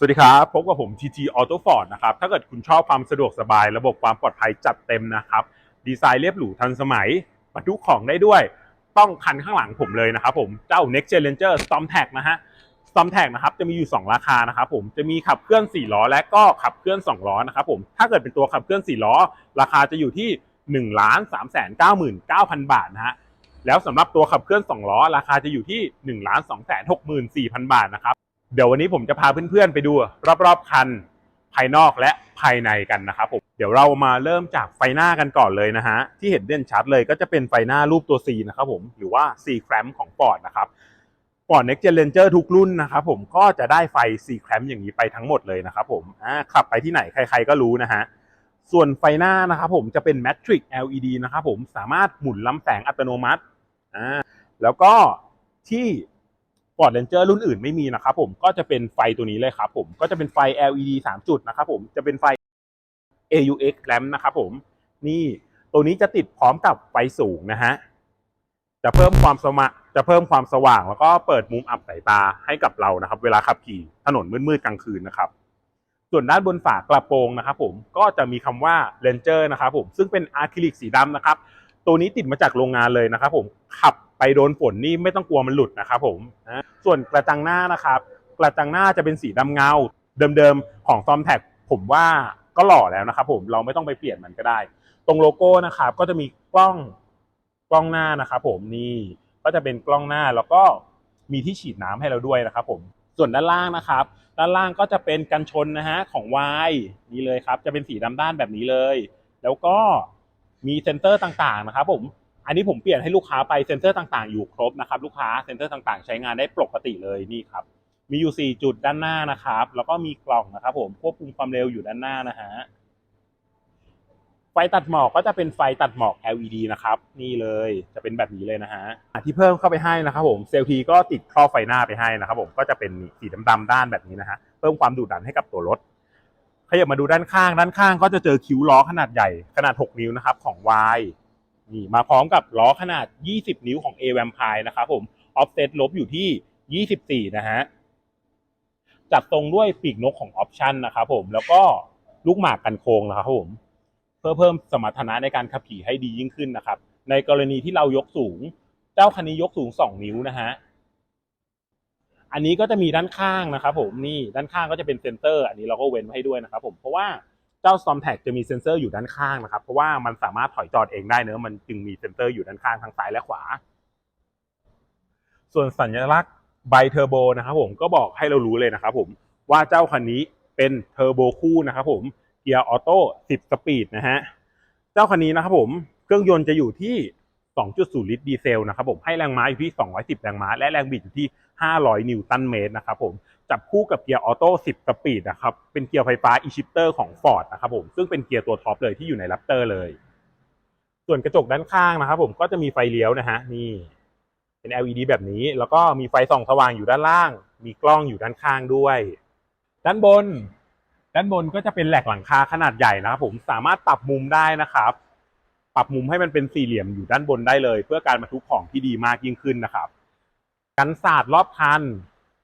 สวัสดีครับ พบกับผม TT Auto Ford นะครับ ถ้าเกิดคุณชอบความสะดวกสบาย ระบบความปลอดภัยจัดเต็มนะครับ ดีไซน์เรียบหรูทันสมัยบรรทุกของได้ด้วย ต้องคันข้างหลังผมเลยนะครับผม เจ้า Next Challenger Storm Tag นะฮะ Storm Tag นะครับ จะมีอยู่ 2 ราคานะครับผม จะมีขับเคลื่อน 4 ล้อ และก็ขับเคลื่อน 2 ล้อนะครับผม ถ้าเกิดเป็นตัวขับเคลื่อน 4 ล้อ ราคาจะอยู่ที่1 3 9 9 0 0 0 บาทนะฮะ แล้วสำหรับตัวขับเคลื่อน 2 ล้อ ราคาจะอยู่ที่1 2 6 4 0 0 0 บาทนะครับ เดี๋ยววันนี้ผมจะพาเพื่อนๆไปดูรอบๆคันภายนอกและภายในกันนะครับผมเดี๋ยวเรามาเริ่มจากไฟหน้ากันก่อนเลยนะฮะที่เห็นเด่นชัดเลยก็จะเป็นไฟหน้ารูปตัว C นะครับผมหรือว่า C clamp ของ Ford นะครับ Ford Next Gen Ranger ทุกรุ่นนะครับผมก็จะได้ไฟ C clamp อย่างนี้ไปทั้งหมดเลยนะครับผมขับไปที่ไหนใคร ๆก็รู้นะฮะส่วนไฟหน้านะครับผมจะเป็น Matrix LED นะครับผมสามารถหมุนลำแสงอัตโนมัติอ่าแล้วก็ที่ Ford Ranger รุ่นอื่นไม่มีนะครับผมก็จะเป็นไฟตัวนี้เลยครับผมก็จะเป็นไฟ LED 3 จุดนะครับผมจะเป็นไฟ AUX lamp นะครับผมนี่ตัวนี้จะติดพร้อมกับไฟสูงนะฮะจะเพิ่มความสมะจะเพิ่มความสว่าง แล้วก็เปิดมุมอับสายตาให้กับเรานะครับ เวลาขับขี่ถนนมืดๆกลางคืนนะครับ ส่วนด้านบนฝากระโปรงนะครับผมก็จะมีคำว่า Ranger นะครับผมซึ่งเป็นอะคริลิกสีดำนะครับ ตัวนี้ติดมาจากโรงงานเลยนะครับผมขับไปโดนฝนนี่ไม่ต้องกลัวมันหลุดนะครับผมนะส่วนกระจังหน้านะครับ กระจังหน้าจะเป็นสีดำเงา เดิมๆของซอมแท็กผมว่าก็หล่อแล้วนะครับผมเราไม่ต้องไปเปลี่ยนมันก็ได้ ตรงโลโก้นะครับก็จะมีกล้องกล้องหน้านะครับผมนี่ก็จะเป็นกล้องหน้าแล้วก็มีที่ฉีดน้ำให้เราด้วยนะครับผมส่วนด้านล่างนะครับ ด้านล่างก็จะเป็นกันชนนะฮะของ Y นี่เลยครับ จะเป็นสีดำด้านแบบนี้เลย แล้วก็ มีเซ็นเซอร์ต่างๆนะครับผมอันนี้ผมเปลี่ยนให้ลูกค้าไปเซ็นเซอร์ต่างๆอยู่ครบนะครับลูกค้าเซ็นเซอร์ต่างๆ ใช้งานได้ปกติเลยนี่ครับมีอยู่ 4 จุดด้านหน้านะครับ แล้วก็มีกล่องนะครับ ผมควบคุมความเร็วอยู่ด้านหน้านะฮะไฟตัดหมอกก็จะเป็นไฟตัดหมอก LED นะครับ นี่เลยจะเป็นแบบนี้เลยนะฮะที่เพิ่มเข้าไปให้นะครับ ผมเซลทีก็ติดครอบไฟหน้าไปให้นะครับ ผมก็จะเป็นสีดำๆด้านแบบนี้นะฮะเพิ่มความดุดันให้กับตัวรถ ขยับมาดูด้านข้าง ด้านข้างก็จะเจอคิ้วล้อขนาดใหญ่ขนาด 6 นิ้วนะครับของ Y นี่มาพร้อมกับล้อขนาด 20 นิ้วของ A Vampire นะครับผม offset ลบอยู่ที่ 24 นะฮะจัดตรงด้วยปีกนกของออปชันนะครับผมแล้วก็ลูกหมากกันโค้งนะครับผม เพื่อเพิ่มสมรรถนะในการขับขี่ให้ดียิ่งขึ้นนะครับ ในกรณีที่เรายกสูง เจ้าคันนี้ยกสูง 2 นิ้วนะฮะ อันนี้ก็จะมีด้านข้างนะครับผมนี่ด้านข้างก็จะเป็นเซนเซอร์ อันนี้เราก็เว้นไว้ให้ด้วยนะครับผมเพราะว่าเจ้า Storm Tag จะมีเซนเซอร์อยู่ด้านข้างนะครับ เพราะว่ามันสามารถถอยจอดเองได้เนอะมันจึงมีเซนเซอร์อยู่ด้านข้างทางซ้ายและขวา ส่วนสัญลักษณ์ไบเทอร์โบนะครับผมก็บอกให้เรารู้เลยนะครับผมว่าเจ้าคันนี้เป็นเทอร์โบคู่นะครับผมเกียร์ออโต้10 สปีดนะฮะเจ้าคันนี้นะครับผมเครื่องยนต์จะอยู่ที่ 2.0 ลิตรดีเซลนะครับผมให้แรงม้าอยู่ที่ 210 แรงม้า และแรงบิดอยู่ที่ 500 นิวตันเมตรนะครับผมจับคู่กับเกียร์ออโต้ 10 สปีดนะครับเป็นเกียร์ไฟฟ้า e-shifter ของ Ford นะครับผมซึ่งเป็นเกียร์ตัวท็อปเลยที่อยู่ใน Raptor เลย ส่วนกระจกด้านข้างนะครับผมก็จะมีไฟเลี้ยวนะฮะนี่เป็น LED แบบนี้ แล้วก็มีไฟส่องสว่างอยู่ด้านล่าง มีกล้องอยู่ด้านข้างด้วย ด้านบน ด้านบนก็จะเป็นแหลกหลังคาขนาดใหญ่นะครับผมสามารถปรับมุมได้นะครับ ปรับมุมให้มันเป็นสี่เหลี่ยมอยู่ด้านบนได้เลย เพื่อการบรรทุกของที่ดีมากยิ่งขึ้นนะครับกันศาสตร์รอบคัน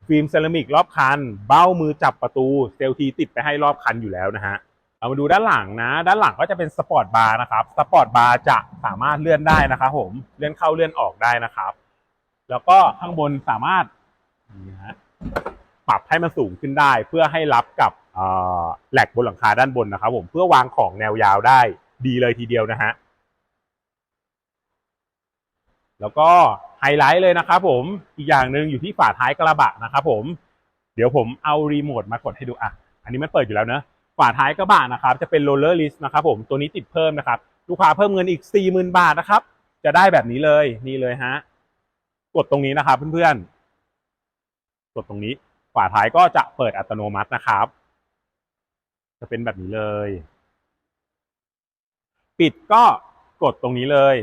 ฟิล์มเซรามิกรอบคัน เบ้ามือจับประตูเซลทีติดไปให้รอบคันอยู่แล้วนะฮะเรามาดูด้านหลังนะ ด้านหลังก็จะเป็นสปอร์ตบาร์นะครับสปอร์ตบาร์จะสามารถเลื่อนได้นะครับผมเลื่อนเข้าเลื่อนออกได้นะครับ แล้วก็ข้างบนสามารถนี่ฮะปรับให้มันสูงขึ้นได้ เพื่อให้รับกับแหลกบนหลังคาด้านบนนะครับ ผมเพื่อวางของแนวยาวได้ดีเลยทีเดียวนะฮะ แล้วก็ไฮไลท์เลยนะครับผมอีกอย่างหนึ่งอยู่ที่ฝาท้ายกระบะนะครับผมเดี๋ยวผมเอารีโมทมากดให้ดูอะอันนี้มันเปิดอยู่แล้วเนอะฝาท้ายกระบะนะครับจะเป็นโรลเลอร์ลิสนะครับผมตัวนี้ติดเพิ่มนะครับลูกค้าเพิ่มเงินอีก 40,000 บาทนะครับ จะได้แบบนี้เลยนี่เลยฮะกดตรงนี้นะครับเพื่อนๆกดตรงนี้ฝาท้ายก็จะเปิดอัตโนมัตินะครับ จะเป็นแบบนี้เลย ปิดก็กดตรงนี้เลย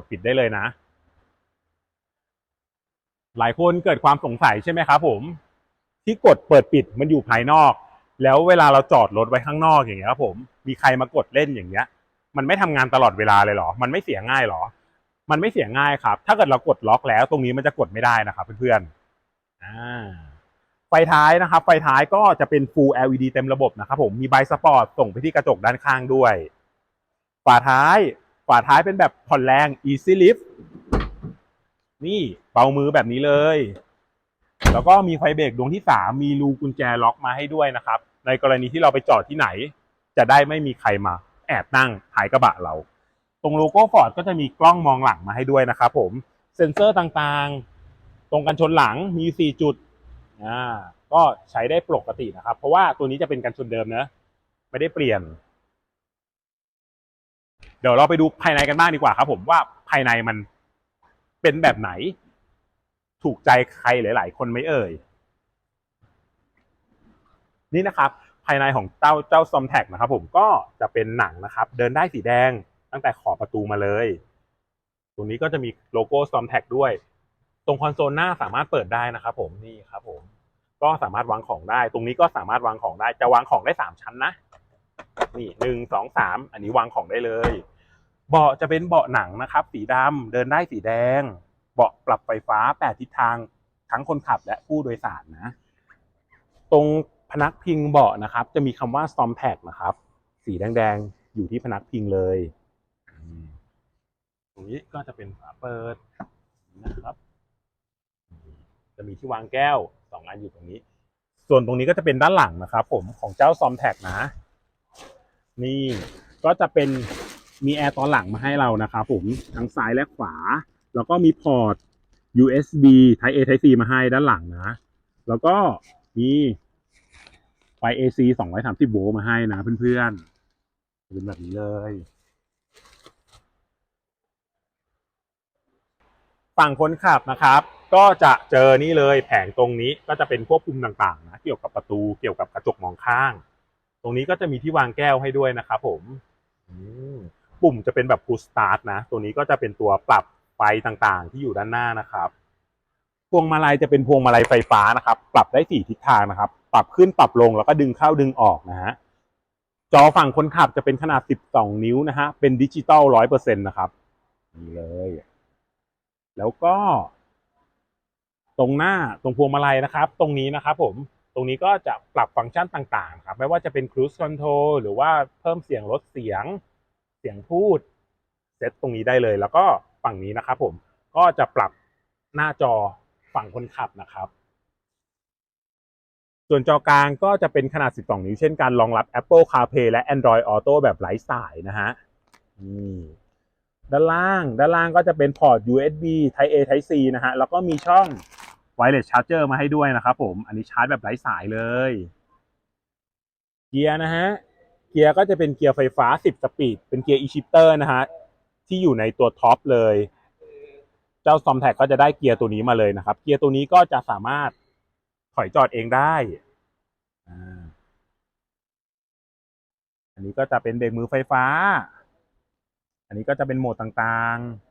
ดปิดได้เลยนะ หลายคนเกิดความสงสัยใช่ไหมครับผม ที่กดเปิดปิดมันอยู่ภายนอก แล้วเวลาเราจอดรถไว้ข้างนอกอย่างเงี้ยครับผมมีใครมากดเล่นอย่างเงี้ย มันไม่ทำงานตลอดเวลาเลยเหรอ มันไม่เสียง่ายหรอ มันไม่เสียง่ายครับ ถ้าเกิดเรากดล็อกแล้ว ตรงนี้มันจะกดไม่ได้นะครับเพื่อนๆอ่าไฟท้ายนะครับ ไฟท้ายก็จะเป็น Full LED เต็มระบบนะครับผม มีไบสปอร์ตส่งไปที่กระจกด้านข้างด้วย ฝาท้าย ฝาท้ายเป็นแบบผ่อนแรง Easy Lift นี่เบามือแบบนี้เลย แล้วก็มีไฟเบรกดวงที่สามมีรูกุญแจล็อกมาให้ด้วยนะครับ ในกรณีที่เราไปจอดที่ไหน จะได้ไม่มีใครมา แอบนั่งท้ายกระบะเรา ตรงโลโก้ฟอร์ดก็จะมีกล้องมองหลังมาให้ด้วยนะครับผม เซ็นเซอร์ต่างๆ ตรงกันชนหลังมี 4 จุด อ่า ก็ใช้ได้ปกตินะครับ เพราะว่าตัวนี้จะเป็นกันชนเดิมนะ ไม่ได้เปลี่ยน เดี๋ยวเราไปดูภายในกันบ้างดีกว่าครับผมว่าภายในมันเป็นแบบไหน ถูกใจใครหลาย ๆ คนไหมเอ่ย นี่นะครับ ภายในของเจ้าเจ้าซอมแท็กนะครับผมก็จะเป็นหนังนะครับ เดินได้สีแดงตั้งแต่ขอบประตูมาเลย ตรงนี้ก็จะมีโลโก้ซอมแท็กด้วย ตรงคอนโซลหน้าสามารถเปิดได้นะครับผมนี่ครับผมก็สามารถวางของได้ ตรงนี้ก็สามารถวางของได้ จะวางของได้สามชั้นนะ นี่หนึ่งสองสามอันนี้วางของได้เลย เบาะจะเป็นเบาะหนังนะครับ สีดำเดินได้สีแดง เบาะปรับไฟฟ้าแปดทิศทางทั้งคนขับและผู้โดยสารนะ ตรงพนักพิงเบาะนะครับ จะมีคำว่า Storm Tag นะครับ สีแดงๆ อยู่ที่พนักพิงเลยตรงนี้ก็จะเป็นฝาเปิดนะครับ จะมีที่วางแก้วสองอันอยู่ตรงนี้ ส่วนตรงนี้ก็จะเป็นด้านหลังนะครับ ผมของเจ้า Storm Tag นะ นี่ก็จะเป็นมีแอร์ตอนหลังมาให้เรานะครับผมทั้งซ้ายและขวา แล้วก็มีพอร์ต USB Type A Type C มาให้ด้านหลังนะ แล้วก็มีไฟ AC 230 โวลต์มาให้นะเพื่อนๆเป็นแบบนี้เลย ฝั่งคนขับนะครับ ก็จะเจอนี่เลยแผงตรงนี้ก็จะเป็นควบคุมต่างๆนะ เกี่ยวกับประตูเกี่ยวกับกระจกมองข้าง ตรงนี้ก็จะมีที่วางแก้วให้ด้วยนะครับผมอืมปุ่มจะเป็นแบบ push start นะ ตัวนี้ก็จะเป็นตัวปรับไฟต่างๆ ที่อยู่ด้านหน้านะครับพวงมาลัยจะเป็นพวงมาลัยไฟฟ้านะครับ ปรับได้สี่ทิศทางนะครับ ปรับขึ้นปรับลงแล้วก็ดึงเข้าดึงออกนะฮะจอฝั่งคนขับจะเป็นขนาด 12 นิ้วนะฮะ เป็นดิจิตอลร้อยเปอร์เซ็นต์นะครับ นี่เลย แล้วก็ ตรงหน้าตรงพวงมาลัยนะครับ ตรงนี้นะครับผมต รงนี้ก็จะปรับฟังก์ชันต่างๆครับ ไม่ว่าจะเป็น cruise control หรือว่าเพิ่มเสียงลดเสียง เสียงพูด เซตตรงนี้ได้เลย แล้วก็ฝั่งนี้นะครับผม ก็จะปรับหน้าจอฝั่งคนขับนะครับ ส่วนจอกลางก็จะเป็นขนาด 12 นิ้วเช่นกันรองรับ Apple CarPlay และ Android Auto แบบไร้สายนะฮะนี่ด้านล่าง ด้านล่างก็จะเป็นพอร์ต USB Type A Type C นะฮะ แล้วก็มีช่อง Wireless Charger มาให้ด้วยนะครับผม อันนี้ชาร์จแบบไร้สายเลย เกียร์นะฮะ เกียร์ก็จะเป็นเกียร์ไฟฟ้า 10 สปีด เป็นเกียร์ e-shifter นะฮะ ที่อยู่ในตัวท็อปเลย เจ้าซอมแท็กก็จะได้เกียร์ตัวนี้มาเลยนะครับ เกียร์ตัวนี้ก็จะสามารถถอยจอดเองได้ อันนี้ก็จะเป็นเบรกมือไฟฟ้า อันนี้ก็จะเป็นโหมดต่างๆ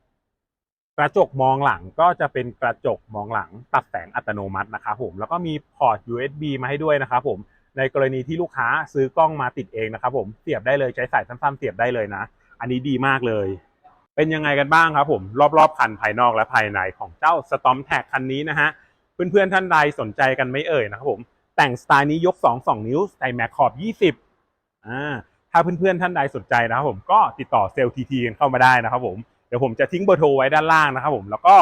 กระจกมองหลังก็จะเป็นกระจกมองหลังตัดแสงอัตโนมัตินะครับผมแล้วก็มีพอร์ต USB มาให้ด้วยนะครับผมในกรณีที่ลูกค้าซื้อกล้องมาติดเองนะครับผมเสียบได้เลยใช้สายสั้นๆเสียบได้เลยนะ อันนี้ดีมากเลย เป็นยังไงกันบ้างครับผมรอบๆคันภายนอกและภายในของเจ้า Storm Tag คันนี้นะฮะเพื่อนๆท่านใดสนใจกันไม่เอ่ยนะครับผมแต่งสไตล์นี้ยก 2 2 นิ้วใส่แม็กขอบ 20อ่าถ้าเพื่อนๆท่านใดสนใจนะครับผมก็ติดต่อเซลล์ทีทีกันเข้ามาได้นะครับผม เดี๋ยวผมจะทิ้งเบอร์โทรไว้ด้านล่างนะครับผมแล้วก็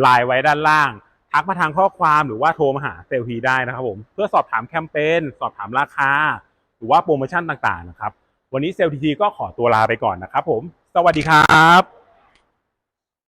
ไลน์ไว้ด้านล่าง ทักมาทางข้อความหรือว่าโทรมาหาเซลล์ทีได้นะครับผมเพื่อสอบถามแคมเปญสอบถามราคา หรือว่าโปรโมชั่นต่างๆนะครับวันนี้เซลล์ทีทีก็ขอตัวลาไปก่อนนะครับผม สวัสดีครับ